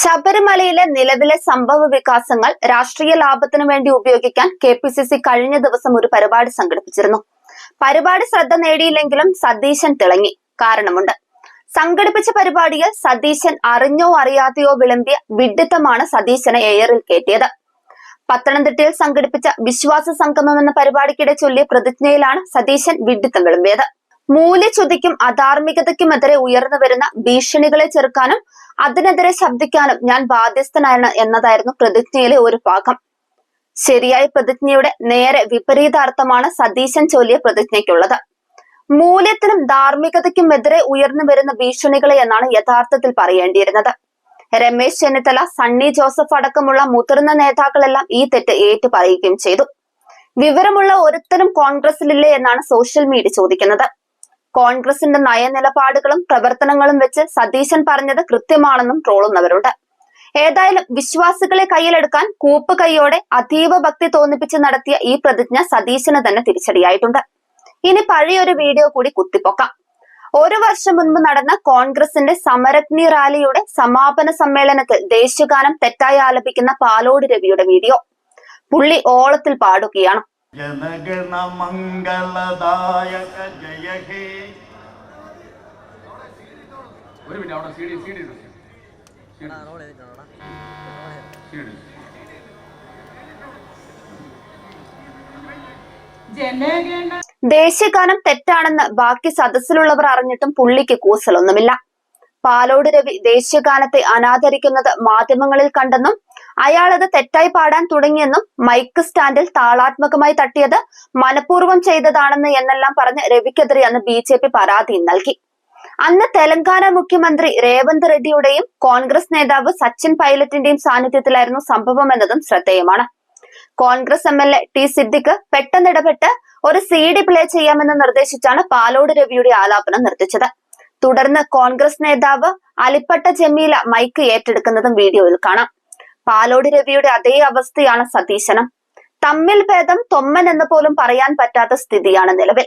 ശബരിമലയിലെ നിലവിലെ സംഭവ വികാസങ്ങൾ രാഷ്ട്രീയ ലാഭത്തിനു വേണ്ടി ഉപയോഗിക്കാൻ കെ പി സി സി കഴിഞ്ഞ ദിവസം ഒരു പരിപാടി സംഘടിപ്പിച്ചിരുന്നു. പരിപാടി ശ്രദ്ധ നേടിയില്ലെങ്കിലും സതീശൻ തിളങ്ങി കാരണമുണ്ട്. സംഘടിപ്പിച്ച പരിപാടിയിൽ സതീശൻ അറിഞ്ഞോ അറിയാതെയോ വിളമ്പിയ വിഡിത്തമാണ് സതീശനെ എയറിൽ കയറ്റിയത്. പത്തനംതിട്ടയിൽ സംഘടിപ്പിച്ച വിശ്വാസ സംഗമം എന്ന പരിപാടിക്കിടെ ചൊല്ലിയ പ്രതിജ്ഞയിലാണ് സതീശൻ വിഡിത്തം വിളമ്പിയത്. മൂല്യച്യുതിക്കും അധാർമികതയ്ക്കുമെതിരെ ഉയർന്നു വരുന്ന ഭീഷണികളെ ചെറുക്കാനും അതിനെതിരെ ശബ്ദിക്കാനും ഞാൻ ബാധ്യസ്ഥനാണ് എന്നതായിരുന്നു പ്രതിജ്ഞയിലെ ഒരു ഭാഗം. ശരിയായ പ്രതിജ്ഞയുടെ നേരെ വിപരീതാർത്ഥമാണ് സതീശൻ ചൊല്ലിയ പ്രതിജ്ഞയ്ക്കുള്ളത്. മൂല്യത്തിനും ധാർമ്മികതയ്ക്കും എതിരെ ഉയർന്നു വരുന്ന ഭീഷണികളെ എന്നാണ് യഥാർത്ഥത്തിൽ പറയേണ്ടിയിരുന്നത്. രമേശ് ചെന്നിത്തല സണ്ണി ജോസഫ് അടക്കമുള്ള മുതിർന്ന നേതാക്കളെല്ലാം ഈ തെറ്റ് ഏറ്റു പറയുകയും ചെയ്തു. വിവരമുള്ള ഒരുത്തരും കോൺഗ്രസിലില്ലേ എന്നാണ് സോഷ്യൽ മീഡിയ ചോദിക്കുന്നത്. കോൺഗ്രസിന്റെ നയനിലപാടുകളും പ്രവർത്തനങ്ങളും വെച്ച് സതീശൻ പറഞ്ഞത് കൃത്യമാണെന്നും ട്രോളുന്നവരുണ്ട്. ഏതായാലും വിശ്വാസികളെ കയ്യിലെടുക്കാൻ കൂപ്പ് കൈയോടെ അതീവ ഭക്തി തോന്നിപ്പിച്ച് നടത്തിയ ഈ പ്രതിജ്ഞ സതീശന് തന്നെ തിരിച്ചടിയായിട്ടുണ്ട്. ഇനി പഴയൊരു വീഡിയോ കൂടി കുത്തിപ്പൊക്കാം. ഒരു വർഷം മുൻപ് നടന്ന കോൺഗ്രസിന്റെ സമരഗ്നി റാലിയുടെ സമാപന സമ്മേളനത്തിൽ ദേശീയഗാനം തെറ്റായി ആലപിക്കുന്ന പാലോട് രവിയുടെ വീഡിയോ. പുള്ളി ഓളത്തിൽ പാടുകയാണ്. ജനഗണമംഗളദായക ജയ ഹേ. ഒരു ദേശീയഗാനം തെറ്റാണെന്ന് ബാക്കി സദസ്സിലുള്ളവർ അറിഞ്ഞിട്ടും പുള്ളിക്ക് കൂസലൊന്നുമില്ല. പാലോട് രവി ദേശീയഗാനത്തെ അനാദരിക്കുന്നത് മാധ്യമങ്ങളിൽ കണ്ടെന്നും അയാളത് തെറ്റായി പാടാൻ തുടങ്ങിയെന്നും മൈക്ക് സ്റ്റാൻഡിൽ താളാത്മകമായി തട്ടിയത് മനഃപൂർവം ചെയ്തതാണെന്ന് എന്നെല്ലാം പറഞ്ഞ് രവിക്കെതിരെ അന്ന് ബി ജെ പി പരാതി നൽകി. അന്ന് തെലങ്കാന മുഖ്യമന്ത്രി രേവന്ത് റെഡ്ഡിയുടെയും കോൺഗ്രസ് നേതാവ് സച്ചിൻ പൈലറ്റിന്റെയും സാന്നിധ്യത്തിലായിരുന്നു സംഭവം എന്നതും ശ്രദ്ധേയമാണ്. Congress M L A T Siddique പെട്ടെന്ന് ഇടപെട്ട് ഒരു സി ഡി പ്ലേ ചെയ്യാമെന്ന് നിർദ്ദേശിച്ചാണ് പാലോട് രവിയുടെ ആലാപനം നിർത്തിച്ചത് തുടർന്ന് കോൺഗ്രസ് നേതാവ് അലിപ്പട്ട ജമീല മൈക്ക് ഏറ്റെടുക്കുന്നതും വീഡിയോയിൽ കാണാം. പാലോട് രവിയുടെ അതേ അവസ്ഥയാണ് സതീശനം. തമ്മിൽ ഭേദം തൊമ്മൻ എന്ന് പോലും പറയാൻ പറ്റാത്ത സ്ഥിതിയാണ് നിലവിൽ.